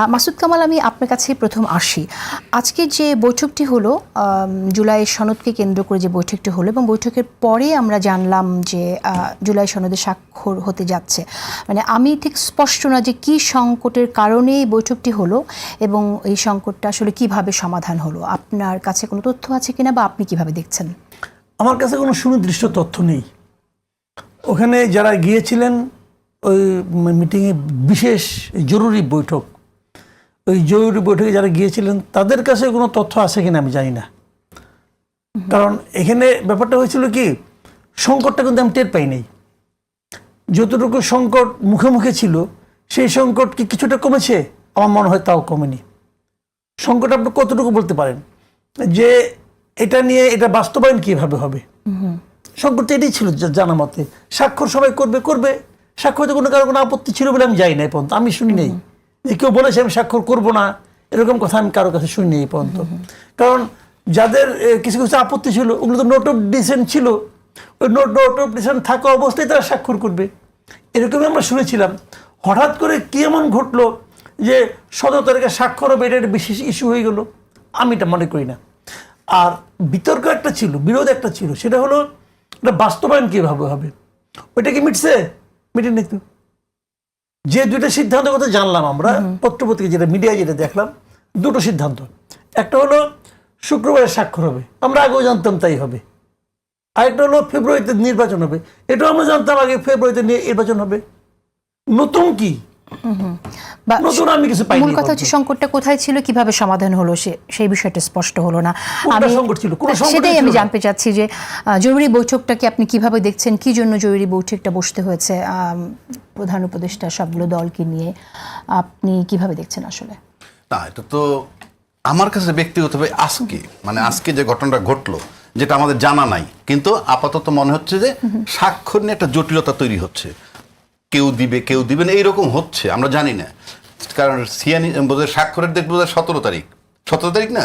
মাসুদ কামাল, আমি আপনার কাছে প্রথম আসি। আজকে যে বৈঠকটি হলো জুলাই সনদকে কেন্দ্র করে যে বৈঠকটি হলো এবং বৈঠকের পরে আমরা জানলাম যে জুলাই সনদে স্বাক্ষর হতে যাচ্ছে। মানে আমি ঠিক স্পষ্ট না যে কি সংকটের কারণে এই বৈঠকটি হলো এবং এই সংকটটা আসলে কীভাবে সমাধান হলো। আপনার কাছে কোনো তথ্য আছে কিনা বা আপনি কীভাবে দেখছেন? আমার কাছে কোনো সুনির্দিষ্ট তথ্য নেই। ওখানে যারা গিয়েছিলেন, ওই মিটিংয়ে বিশেষ জরুরি বৈঠক ওই জরুরি বৈঠকে যারা গিয়েছিলেন, তাদের কাছে কোনো তথ্য আছে কিনা আমি জানি না। কারণ এখানে ব্যাপারটা হয়েছিল কি, সংকটটা কিন্তু আমি টের পাই নাই যতটুকু সংকট মুখে মুখে ছিল, সেই সংকট কি কিছুটা কমেছে? আমার মনে হয় তাও কমেনি। সংকট আপনি কতটুকু বলতে পারেন? যে এটা নিয়ে এটা বাস্তবায়ন কীভাবে হবে? সংকট এটাই ছিল জানা মতে। স্বাক্ষর সবাই করবে করবে। স্বাক্ষরতে কোনো কারও কোনো আপত্তি ছিল বলে আমি যাই না পর্যন্ত। আমি শুনি নেই। কেউ বলেছে আমি স্বাক্ষর করব না, এরকম কথা আমি কারও কাছে শুনি এই পর্যন্ত। কারণ যাদের কিছু কিছু আপত্তি ছিল, ওগুলো তো নোট অফ ডিসেন্ট ছিল। ওই নোট নোট অফ ডিসেন্ট থাকা অবস্থায় তারা স্বাক্ষর করবে। এরকমই আমরা শুনেছিলাম। হঠাৎ করে কি এমন ঘটলো যে সতেরো তারিখে স্বাক্ষর হবে, এটা বিশেষ ইস্যু হয়ে গেল? আমি এটা মনে করি না। আর বিতর্ক একটা ছিল, বিরোধ একটা ছিল, সেটা হলো এটা বাস্তবায়ন কীভাবে হবে? ওইটা কি মিটছে? মিটে নি তো। যে দুইটা সিদ্ধান্তের কথা জানলাম আমরা পত্রপত্রিকা যেটা মিডিয়ায় যেটা দেখলাম দুটো সিদ্ধান্ত। একটা হলো শুক্রবারে স্বাক্ষর হবে। আমরা আগেও জানতাম তাই হবে। আরেকটা হলো ফেব্রুয়ারিতে নির্বাচন হবে। এটাও আমরা জানতাম আগে ফেব্রুয়ারিতে নির্বাচন হবে। নতুন কি? বা নতুন আমি কিছু পাইনি মূল কথা হচ্ছে সংকটটা কোথায় ছিল কীভাবে সমাধান হলো সে সেই বিষয়টা স্পষ্ট হলো না। কোনটা সংকট ছিল? কোনো সেটাই আমি জানতে চাচ্ছি যে জরুরি বৈঠকটাকে আপনি কীভাবে দেখছেন? কি জন্য জরুরি বৈঠকটা বসতে হয়েছে? প্রধান উপদেষ্টা সবগুলো দলকে নিয়ে আপনি কীভাবে দেখছেন আসলে? না এটা তো আমার কাছে ব্যক্তিগতভাবে আজকে মানে আজকে যে ঘটনাটা ঘটলো যেটা আমাদের জানা নাই। কিন্তু আপাতত মনে হচ্ছে যে স্বাক্ষর নিয়ে একটা জটিলতা তৈরি হচ্ছে। কেউ দিবে কেউ দিবে না এইরকম হচ্ছে আমরা জানি না। কারণ সিয়ানি বোধহয় স্বাক্ষরের দেখব বোধহয় সতেরো তারিখ। সতেরো তারিখ না?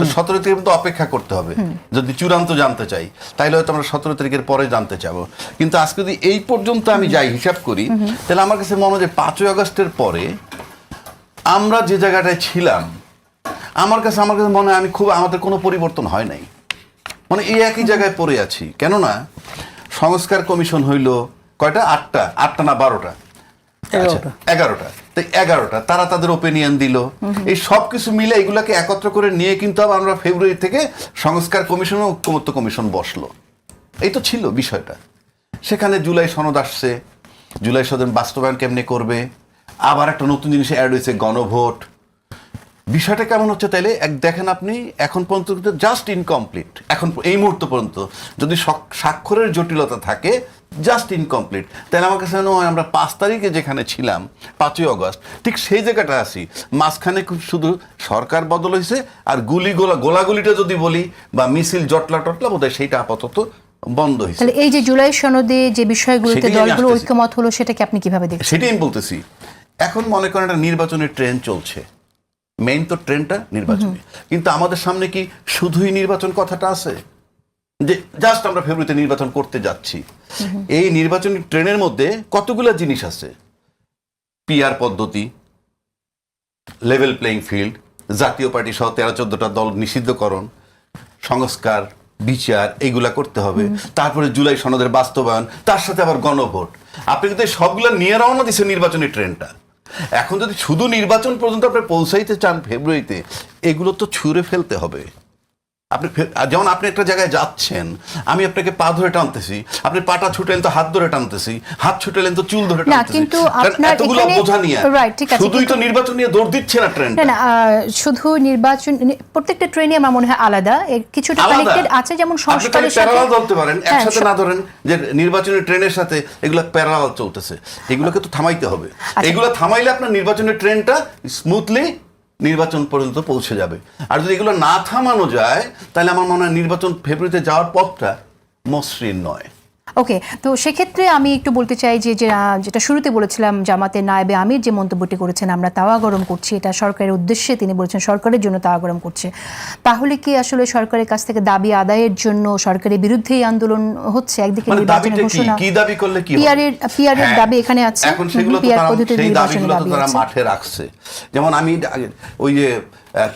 তো সতেরো তারিখ কিন্তু অপেক্ষা করতে হবে। যদি চূড়ান্ত জানতে চাই তাইলে হয়তো আমরা সতেরো তারিখের পরে জানতে চাবো। কিন্তু আজকে যদি এই পর্যন্ত আমি যাই হিসাব করি তাহলে আমার কাছে মনে হয় যে পাঁচই আগস্টের পরে আমরা যে জায়গাটায় ছিলাম আমার কাছে আমার কাছে মনে হয় আমি খুব আমাদের কোনো পরিবর্তন হয় নাই। মানে এই একই জায়গায় পড়ে আছি। কেননা সংস্কার কমিশন হইল কয়টা? আটটা। আটটা না বারোটা? আচ্ছা, এগারোটা। এগারোটা এগারোটা তারা তাদের ওপিনিয়ন দিল। এই সব কিছু মিলে এগুলাকে একত্র করে নিয়ে কিন্তু আবার আমরা ফেব্রুয়ারি থেকে সংস্কার কমিশন ও ঐক্যমত্য কমিশন বসল। এই তো ছিল বিষয়টা। সেখানে জুলাই সনদ আসছে। জুলাই সদন বাস্তবায়ন কেমনে করবে? আবার একটা নতুন জিনিস অ্যাড হয়েছে গণভোট। বিষয়টা কেমন হচ্ছে তাইলে? এক দেখেন আপনি এখন পর্যন্ত জাস্ট ইনকমপ্লিট এখন এই মুহূর্ত পর্যন্ত যদি স্বাক্ষরের জটিলতা থাকে জাস্ট ইনকমপ্লিট তাহলে আমার কাছে মনে হয় আমরা পাঁচ তারিখে যেখানে ছিলাম পাঁচই অগস্ট ঠিক সেই জায়গাটা আছি। মাঝখানে খুব শুধু সরকার বদল হয়েছে আর গুলি গোলা গোলাগুলিটা যদি বলি বা মিছিল জটলা টটলা বোধ সেইটা আপাতত বন্ধ হয়েছে। তাহলে এই যে জুলাই সনদে যে বিষয়গুলোতে দলগুলো ঐক্যমত হলো সেটাকে আপনি কীভাবে দেখছেন? সেটাই আমি বলতেছি। এখন মনে করেন একটা নির্বাচনের ট্রেন চলছে। মেইন তো ট্রেনটা নির্বাচনে। কিন্তু আমাদের সামনে কি শুধুই নির্বাচন কথাটা আছে? যে জাস্ট আমরা ফেব্রুয়ারিতে নির্বাচন করতে যাচ্ছি। এই নির্বাচনী ট্রেনের মধ্যে কতগুলো জিনিস আছে? পিআর পদ্ধতি level playing field Jatiya party সহ তেরো চোদ্দটা দল নিষিদ্ধকরণ সংস্কার বিচার এইগুলা করতে হবে। তারপরে জুলাই সনদের বাস্তবায়ন তার সাথে আবার গণভোট। আপনি কিন্তু সবগুলো নিয়ে রওনা দিচ্ছে নির্বাচনী ট্রেনটা এখন যদি শুধু নির্বাচন পর্যন্ত আপনি পৌঁছাইতে চান ফেব্রুয়ারিতে এগুলো তো ছুঁড়ে ফেলতে হবে। আপনি যেমন আপনি একটা জায়গায় যাচ্ছেন আমি আপনাকে পা ধরে টানতেছি আপনি পাটা ছুটেলেন তো হাত ধরে টানতেছি হাত ছুটেলেন তো চুল ধরে টানতেছি। কিন্তু আপনার এতগুলো বোঝা নিয়ে Right, ঠিক আছে, শুধুই তো নির্বাচন নিয়ে দৌড় দিচ্ছে না ট্রেন না শুধু নির্বাচন প্রত্যেকটা ট্রেনই আমার মনে হয় আলাদা। কিছুটা কানেক্টেড আছে যেমন সংস্কারের সাথে প্যারালাল ধরতে পারেন হ্যাঁ, একসাথে না ধরেন যে নির্বাচনী ট্রেনের সাথে এগুলো প্যারালাল চলতেছে। এগুলোকে তো থামাইতে হবে। আচ্ছা। এগুলো থামাইলে আপনার নির্বাচনের ট্রেনটা স্মুথলি নির্বাচন পর্যন্ত পৌঁছে যাবে। আর যদি এগুলো না থামানো যায়, তাহলে আমার মনে হয় নির্বাচন ফেব্রুয়ারিতে যাওয়ার পথটা মসৃণ নয়। ওকে তো সেক্ষেত্রে আমি একটু বলতে চাই যে যেটা শুরুতে বলেছিলাম জামাতের নায়েবে আমির যে মন্তব্যটি করেছেন আমরা তাওয়া গরম করছি এটা সরকারের উদ্দেশ্যে তিনি বলেছেন সরকারের জন্য তাওয়া গরম করছে। তাহলে কি আসলে সরকারের কাছ থেকে দাবি আদায়ের জন্য সরকারের বিরুদ্ধেই আন্দোলন হচ্ছে? একদিকে মানে নির্বাচনের ঘোষণা। কি দাবি করলে কি পিয়ারের হ্যাঁ, দাবি এখানে আছে। এখন সেগুলো তো তারা মাঠে রাখছে। যেমন আমি ওই যে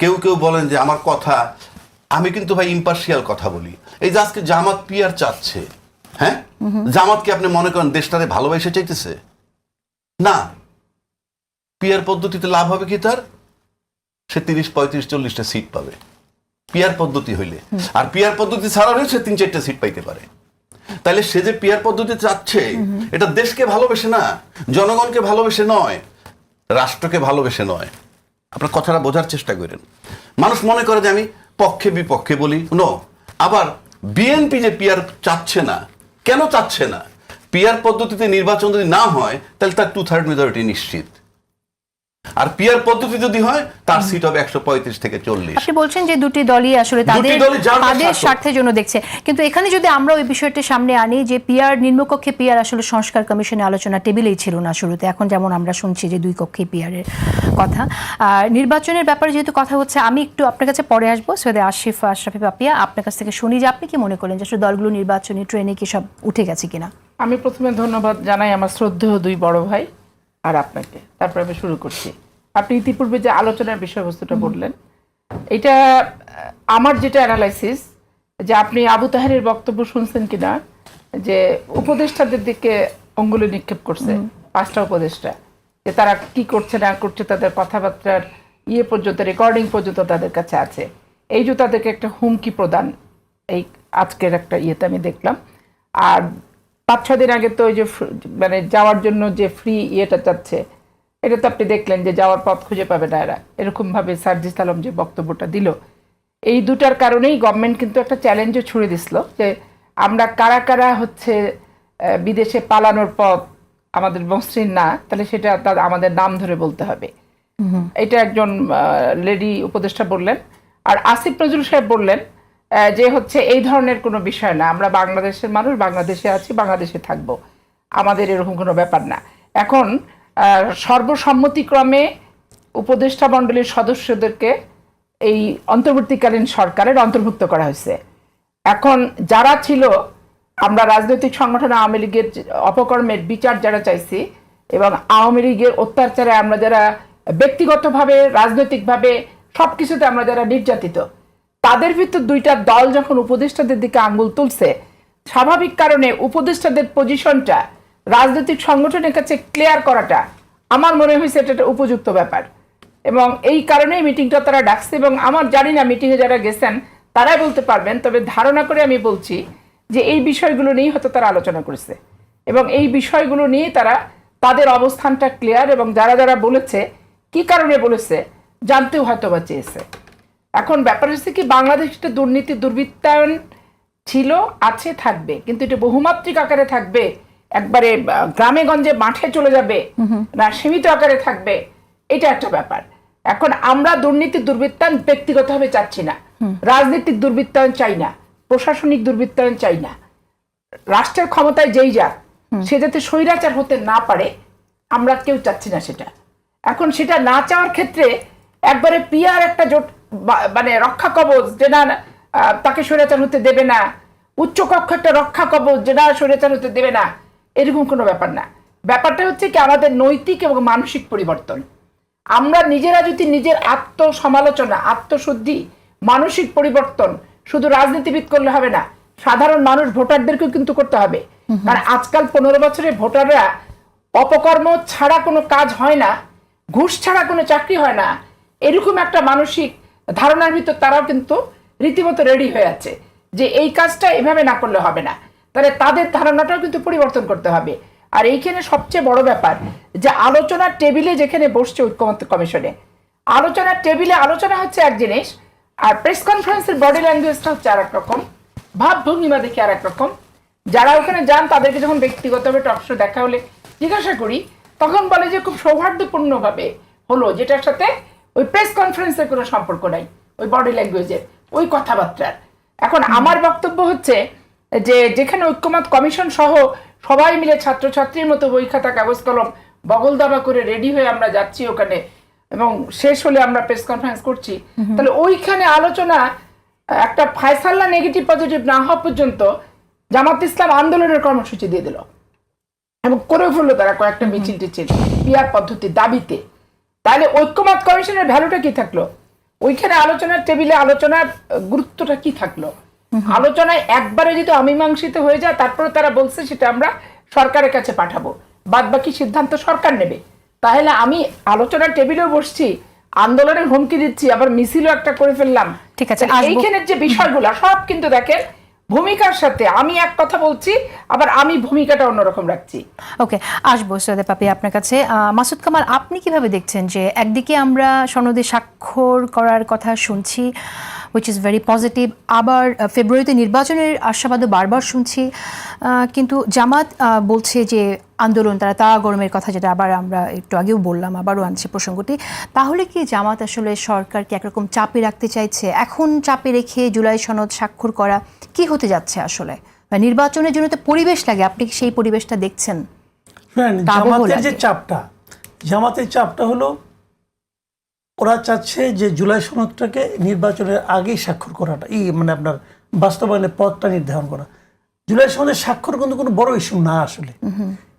কেউ কেউ বলেন যে আমার কথা আমি কিন্তু ভাই ইম্পার্শিয়াল কথা বলি। এই যে আজকে জামাত পিয়ার চাচ্ছে হ্যাঁ? জামাত কি আপনি মনে করেন দেশটারে ভালোবেসে চাইতেছে? না। পিয়ার পদ্ধতিতে লাভ হবে কি তার? সে তিরিশ পঁয়ত্রিশ চল্লিশটা সিট পাবে। পিয়ার পদ্ধতি হইলে। আর পিয়ার পদ্ধতি ছাড়া হলে সে তিন চারটা সিট পাইতে পারে। তাহলে সে যে পিয়ার পদ্ধতি চাচ্ছে এটা দেশকে ভালোবেসে না জনগণকে ভালোবেসে নয় রাষ্ট্রকে ভালোবেসে নয়। আপনার কথাটা বোঝার চেষ্টা করেন। মানুষ মনে করে যে আমি পক্ষে বিপক্ষে বলি। নো আবার বিএনপি যে পিয়ার চাচ্ছে না কেন চাচ্ছে না? পিয়ার পদ্ধতিতে নির্বাচন যদি না হয়, তাহলে তার টু থার্ড মেজরিটি নিশ্চিত। আর পিয়ার পদ্ধতি যদি হয় তার সিট হবে একশো পঁয়ত্রিশ থেকে চল্লিশ। আপনি বলছেন যে দুটি দলই আসলে তাদের তাদের স্বার্থের জন্য দেখছে। কিন্তু এখানে যদি আমরা ওই বিষয়টি সামনে আনি যে পিয়ার নিম্নকক্ষে পিয়ার আসলে সংস্কার কমিশনে আলোচনা টেবিলেই ছিল না শুরুতে। এখন যেমন আমরা শুনছি যে দুই কক্ষে পিয়ারের কথা। আর নির্বাচনের ব্যাপারে যেহেতু কথা হচ্ছে আমি একটু আপনার কাছে পরে আসব। সৈয়দ আশিফ আশরাফি পাপিয়া আপনার কাছ থেকে শুনি যে আপনি কি মনে করেন যে আসলে দলগুলো নির্বাচনী ট্রেনে কি সব উঠে গেছে কিনা? আমি প্রথমে ধন্যবাদ জানাই আমার শ্রদ্ধেয় দুই বড় ভাই। আর আপনাকে। তারপর আমি শুরু করছি। আপনি ইতিপূর্বে যে আলোচনার বিষয়বস্তুটা বললেন এটা আমার যেটা অ্যানালাইসিস যে আপনি আবু তাহেরের বক্তব্য শুনছেন কিনা যে উপদেষ্টাদের দিকে অঙ্গুলি নিক্ষেপ করছে পাঁচটা উপদেষ্টা যে তারা কি করছে না করছে তাদের কথাবার্তার ইয়ে পর্যন্ত রেকর্ডিং পর্যন্ত তাদের কাছে আছে। এই যে তাদেরকে একটা হুমকি প্রদান এই আজকের একটা ইয়েতে আমি দেখলাম। আর পাঁচ ছ দিন আগে তো ওই যে মানে যাওয়ার জন্য যে ফ্রি ইয়েটা চাচ্ছে এটা তো আপনি দেখলেন যে যাওয়ার পথ খুঁজে পাবে না এরা। এরকমভাবে সার্জিস আলম যে বক্তব্যটা দিল এই দুটার কারণেই গভর্নমেন্ট কিন্তু একটা চ্যালেঞ্জও ছুড়ে দিছিল যে আমরা কারা কারা হচ্ছে বিদেশে পালানোর পথ আমাদের মসৃণ না তাহলে সেটা তার আমাদের নাম ধরে বলতে হবে। এটা একজন লেডি উপদেষ্টা বললেন। আর আসিফ নজরুল সাহেব বললেন যে হচ্ছে এই ধরনের কোনো বিষয় না। আমরা বাংলাদেশের মানুষ, বাংলাদেশে আছি, বাংলাদেশে থাকব। আমাদের এরকম কোনো ব্যাপার না। এখন সর্বসম্মতিক্রমে উপদেষ্টা মণ্ডলীর সদস্যদেরকে এই অন্তর্বর্তীকালীন সরকারের অন্তর্ভুক্ত করা হয়েছে। এখন যারা ছিল, আমরা রাজনৈতিক সংগঠন, আওয়ামী লীগের অপকর্মের বিচার যারা চাইছি এবং আওয়ামী লীগের অত্যাচারে আমরা যারা ব্যক্তিগতভাবে, রাজনৈতিকভাবে সব কিছুতে আমরা যারা নির্যাতিত তাদের ভিতর দুইটা দল যখন উপদেষ্টাদের দিকে আঙ্গুল তুলছে, স্বাভাবিক কারণে উপদেষ্টাদের পজিশনটা রাজনৈতিক সংগঠনের কাছে ক্লিয়ার করাটা আমার মনে হয়েছে এটা একটা উপযুক্ত ব্যাপার। এবং এই কারণেই মিটিংটা তারা ডাকছে এবং আমার জানি না মিটিংয়ে যারা গেছেন, তারাই বলতে পারবেন, তবে ধারণা করে আমি বলছি যে এই বিষয়গুলো নিয়েই হয়তো তারা আলোচনা করেছে। এবং এই বিষয়গুলো নিয়ে তারা তাদের অবস্থানটা ক্লিয়ার এবং যারা যারা বলেছে, কি কারণে বলেছে, জানতেও হয়তো বা চেয়েছে। এখন ব্যাপার হচ্ছে কি বাংলাদেশ দুর্নীতি দুর্বৃত্তায়ন ছিল আছে থাকবে। কিন্তু এটা বহুমাত্রিক আকারে থাকবে। একবারে গ্রামে গঞ্জে মাঠে চলে যাবে। না সীমিত আকারে থাকবে। এটা একটা ব্যাপার। এখন আমরা দুর্নীতি দুর্বৃত্তায়ন ব্যক্তিগতভাবে চাচ্ছি না। রাজনৈতিক দুর্বৃত্তায়ন চাই না। প্রশাসনিক দুর্বৃত্তায়ন চাই না। রাষ্ট্রের ক্ষমতায় যেই যাক সে যাতে স্বৈরাচার হতে না পারে আমরা কেউ চাচ্ছি না সেটা। এখন সেটা না চাওয়ার ক্ষেত্রে একবারে পিয়ার একটা জোট মানে রক্ষা কবচ যে না আহ, তাকে স্বৈরাচার হতে দেবে না। উচ্চকক্ষ একটা রক্ষা কবচ যে না স্বৈরাচার হতে দেবে না। এরকম কোনো ব্যাপার না। ব্যাপারটা হচ্ছে কি আমাদের নৈতিক এবং মানসিক পরিবর্তন। আমরা নিজেরা যদি নিজের আত্মসমালোচনা আত্মশুদ্ধি মানসিক পরিবর্তন শুধু রাজনীতিবিদ করলে হবে না সাধারণ মানুষ ভোটারদেরকেও কিন্তু করতে হবে। কারণ আজকাল পনেরো বছরের ভোটাররা অপকর্ম ছাড়া কোনো কাজ হয় না ঘুষ ছাড়া কোনো চাকরি হয় না। এরকম একটা মানসিক ধারণার ভিতর তারাও কিন্তু রীতিমতো রেডি হয়ে আছে যে এই কাজটা এভাবে না করলে হবে না। তাহলে তাদের ধারণাটাও কিন্তু পরিবর্তন করতে হবে। আর এইখানে সবচেয়ে বড় ব্যাপার যে আলোচনার টেবিলে যেখানে বসছে ঐক্যমত্য কমিশনে, আলোচনার টেবিলে আলোচনা হচ্ছে এক জিনিস, আর প্রেস কনফারেন্সের বডি ল্যাঙ্গুয়েজটা হচ্ছে আর রকম, ভাবভঙ্গিমা দেখে আর এক রকম। যারা ওখানে যান, তাদেরকে যখন ব্যক্তিগতভাবে টকশো দেখা হলে জিজ্ঞাসা করি, তখন বলে যে খুব সৌহার্দ্যপূর্ণভাবে হলো, যেটার সাথে ওই প্রেস কনফারেন্সের কোনো সম্পর্ক নাই ওই বডি ল্যাঙ্গুয়েজের ওই কথাবার্তার। এখন আমার বক্তব্য হচ্ছে যে যেখানে ঐক্যমত কমিশন সহ সবাই মিলে ছাত্রছাত্রীর মতো বই খাতা কাগজ কলম বগল দাবা করে রেডি হয়ে আমরা যাচ্ছি ওখানে এবং শেষ হলে আমরা প্রেস কনফারেন্স করছি। তাহলে ওইখানে আলোচনা একটা ফায়সাল্লা নেগেটিভ পজিটিভ না হওয়া পর্যন্ত জামাত ইসলাম আন্দোলনের কর্মসূচি দিয়ে দিল। এবং করে ফেলল তারা কয়েকটা মিছিল টিছিল পিয়ার পদ্ধতির দাবিতে। তাহলে ঐক্যমত কমিশনের ভ্যালুটা কি থাকল? ওইখানে আলোচনার টেবিলে আলোচনার গুরুত্বটা কি থাকল? আলোচনায় একবারে যদি অমীমাংসিত হয়ে যায় তারপরে তারা বলছে সেটা আমরা সরকারের কাছে পাঠাবো। বাদ বাকি সিদ্ধান্ত সরকার নেবে। তাহলে আমি আলোচনার টেবিলেও বসছি আন্দোলনের হুমকি দিচ্ছি আবার মিছিলও একটা করে ফেললাম। ঠিক আছে, এইখানের যে বিষয়গুলো সব কিন্তু দেখেন ভূমিকার সাথে আমি এক কথা বলছি, আবার আমি ভূমিকাটা অন্যরকম রাখছি। ওকে, আসব সৈয়দে পাপি আপনার কাছে। মাসুদ কামাল, আপনি কীভাবে দেখছেন যে একদিকে আমরা সনদে স্বাক্ষর করার কথা শুনছি উইচ ইজ ভেরি পজিটিভ আবার ফেব্রুয়ারিতে নির্বাচনের আশাবাদও বারবার শুনছি। কিন্তু জামাত বলছে যে আন্দোলন তারা তা গরমের কথা যেটা আবার আমরা একটু আগেও বললাম আবারও আনছি প্রসঙ্গটি। তাহলে কি জামাত আসলে সরকারকে একরকম চাপে রাখতে চাইছে? এখন চাপে রেখে জুলাই সনদ স্বাক্ষর করা কি হতে যাচ্ছে আসলে? নির্বাচনের জন্য তো পরিবেশ লাগে আপনি কি সেই পরিবেশটা দেখছেন? তাবহ জামাতের যে চাপটা জামাতের চাপটা হলো ওরা চাচ্ছে যে জুলাই সনদটাকে নির্বাচনের আগেই স্বাক্ষর করাটা এই মানে আপনার বাস্তবায়নের পথটা নির্ধারণ করা। জুলাই সনদের স্বাক্ষর কিন্তু কোনো বড় ইস্যু না আসলে।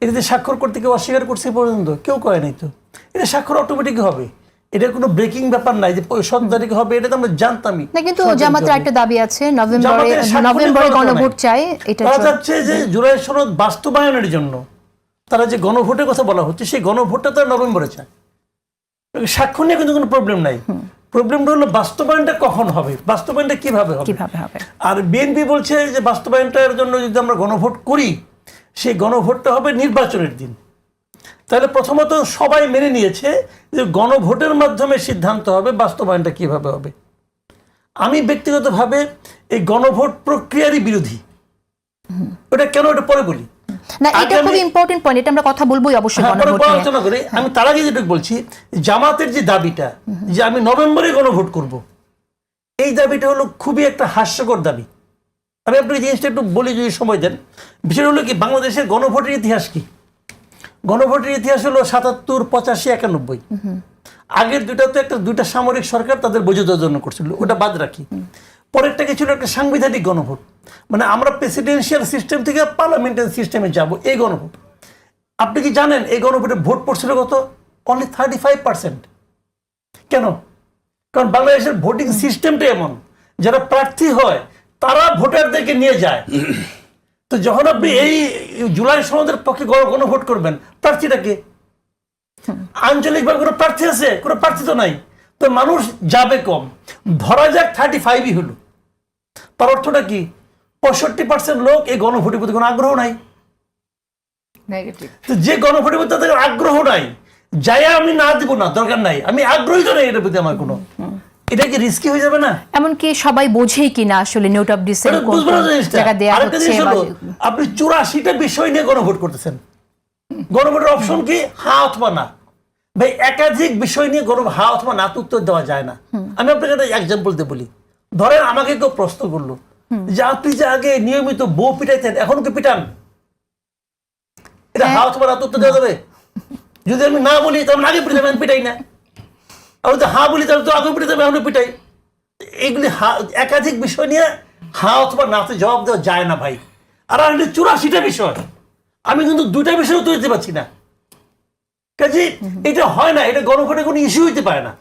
এটাতে স্বাক্ষর করতে কেউ অস্বীকার করছে পর্যন্ত কেউ করে নাই তো। এটা স্বাক্ষর অটোমেটিক হবে। এটা কোনো ব্রেকিং ব্যাপার নাই যে তারিখে হবে এটা তো আমরা জানতামই। না কিন্তু জামাতের একটা দাবি আছে নভেম্বরে নভেম্বরে গণভোট চাই এটা তারা চল- চাচ্ছে যে জুলাই সনদ বাস্তবায়নের জন্য তারা যে গণভোটের কথা বলা হচ্ছে সেই গণভোটটা তারা নভেম্বরে চায়। স্বাক্ষর নিয়ে কিন্তু কোনো প্রবলেম নাই। প্রবলেমটা হলো বাস্তবায়নটা কখন হবে? বাস্তবায়নটা কীভাবে হবে? কীভাবে হবে? আর বিএনপি বলছে যে বাস্তবায়নটার জন্য যদি আমরা গণভোট করি সেই গণভোটটা হবে নির্বাচনের দিন। তাহলে প্রথমত সবাই মেনে নিয়েছে যে গণভোটের মাধ্যমে সিদ্ধান্ত হবে বাস্তবায়নটা কীভাবে হবে। আমি ব্যক্তিগতভাবে এই গণভোট প্রক্রিয়ারই বিরোধী। ওটা কেন? ওটা পরে বলি। না এটা খুব আমি- ইম্পর্টেন্ট পয়েন্ট এটা আমরা কথা বলবোই অবশ্যই হ্যাঁ, আলোচনা করি। আমি তার আগে যেটুকু বলছি জামাতের যে দাবিটা যে আমি নভেম্বরে গণভোট করব এই দাবিটা হলো খুবই একটা হাস্যকর দাবি। আমি আপনাকে জিনিসটা একটু বলি যদি সময় দেন। বিষয় হলো কি বাংলাদেশের গণভোটের ইতিহাস কি? গণভোটের ইতিহাস হলো সাতাত্তর পঁচাশি একানব্বই। আগের দুটা তো একটা দুইটা সামরিক সরকার তাদের বৈধতার জন্য করছিল ওটা বাদ রাখি। পরেরটা কি ছিল একটা সাংবিধানিক গণভোট। মানে আমরা প্রেসিডেন্সিয়াল সিস্টেম থেকে পার্লামেন্টারি সিস্টেমে যাব, এই গণভোট। আপনি কি জানেন এই গণভোটে ভোট পড়ছিল কত? অনলি থার্টি ফাইভ পার্সেন্ট কেন? কারণ বাংলাদেশের ভোটিং সিস্টেমটা এমন, যারা প্রার্থী হয়, তারা ভোটারদেরকে নিয়ে যায়। তো যখন আপনি এই জুলাই সনদের পক্ষে গণ- গণভোট করবেন প্রার্থীটাকে আঞ্চলিকভাবে কোনো প্রার্থী আছে? কোনো প্রার্থী তো নাই। তো মানুষ যাবে কম। ধরা যাক থার্টি ফাইভই হলো। তার অর্থটা কি? পঁয়ষট্টি পার্সেন্ট লোক এই গণভোটের প্রতি কোনো আগ্রহ নাই। তো যে গণভোটের প্রতি তাদের আগ্রহ নাই যাই আমি না দিব না দরকার নাই। আমি আগ্রহী তো নেই এটার প্রতি আমার কোনো। এটা কি রিস্কি হয়ে যাবে না? এমনকি সবাই বোঝেই কিনা আসলে নোট অফ ডিসেন্ট আপনি চুরাশিটা বিষয় নিয়ে গণভোট করতেছেন। গণভোটের অপশন কি? হা অথবা না ভাই একাধিক বিষয় নিয়ে গণ হা অথবা না উত্তর দেওয়া যায় না। আমি আপনাকে একটা এক্সাম্পল দিয়ে বলি। ধরেন আমাকে কেউ প্রশ্ন করল যে আপনি যে আগে নিয়মিত বউ পিটাইতেন এখন কি পিটান? এটা হা অথবা না উত্তর দেওয়া যাবে? যদি আমি না বলি তাহলে আগে পিটাই আমি পিটাই না। আর যদি হা বলি তাহলে তো আগে পিটাই আমি এখনও পিটাই। এগুলি হা- একাধিক বিষয় নিয়ে হা অথবা নাতে জবাব দেওয়া যায় না ভাই। আর চুরাশিটা বিষয়। আমি কিন্তু দুইটা বিষয় উত্তর দিতে পারছি না। কাজে এটা হয় না এটা গণভোটে কোনো ইস্যু হইতে পারে না।